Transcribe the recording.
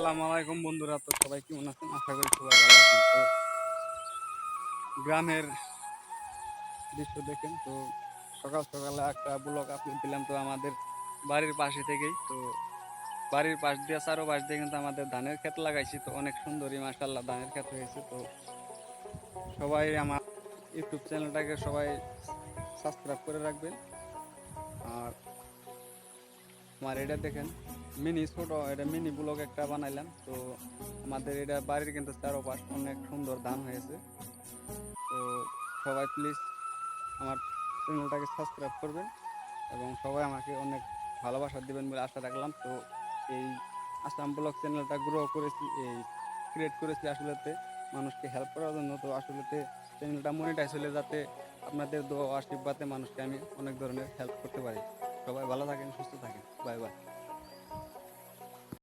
আসসালামু আলাইকুম বন্ধুরা, তো সবাই কেমন আছেন? আশা করি সবাই ভালো আছেন। তো গ্রামের দৃশ্য দেখেন, তো সকাল সকালে একটা ব্লক আপলোড দিলাম, তো আমাদের বাড়ির পাশে থেকেই। তো বাড়ির পাশ দিয়ে, চারো পাশ দিয়ে কিন্তু আমাদের ধানের ক্ষেত লাগাইছি, তো অনেক সুন্দরই মাসাল্লাহ ধানের ক্ষেত হয়েছে। তো সবাই আমার ইউটিউব চ্যানেলটাকে সবাই সাবস্ক্রাইব করে রাখবেন। আর আমার এটা দেখেন মিনি ছোট, এটা মিনি ব্লক একটা বানাইলাম। তো আমাদের এটা বাড়ির কিন্তু চারোপাশ অনেক সুন্দর ধান হয়েছে। তো সবাই প্লিজ আমার চ্যানেলটাকে সাবস্ক্রাইব করবেন এবং সবাই আমাকে অনেক ভালোবাসা দেবেন বলে আশা রাখলাম। তো এই আসাম ব্লগ চ্যানেলটা গ্রো করেছি, এই ক্রিয়েট করেছি আসলেতে, মানুষকে হেল্প করার জন্য। তো আসলেতে চ্যানেলটা মনিটাইজ হলে যাতে আপনাদের দোয়া আশীর্বাদে মানুষকে আমি অনেক ধরনের হেল্প করতে পারি। সবাই ভালো থাকেন, সুস্থ থাকেন। Bye bye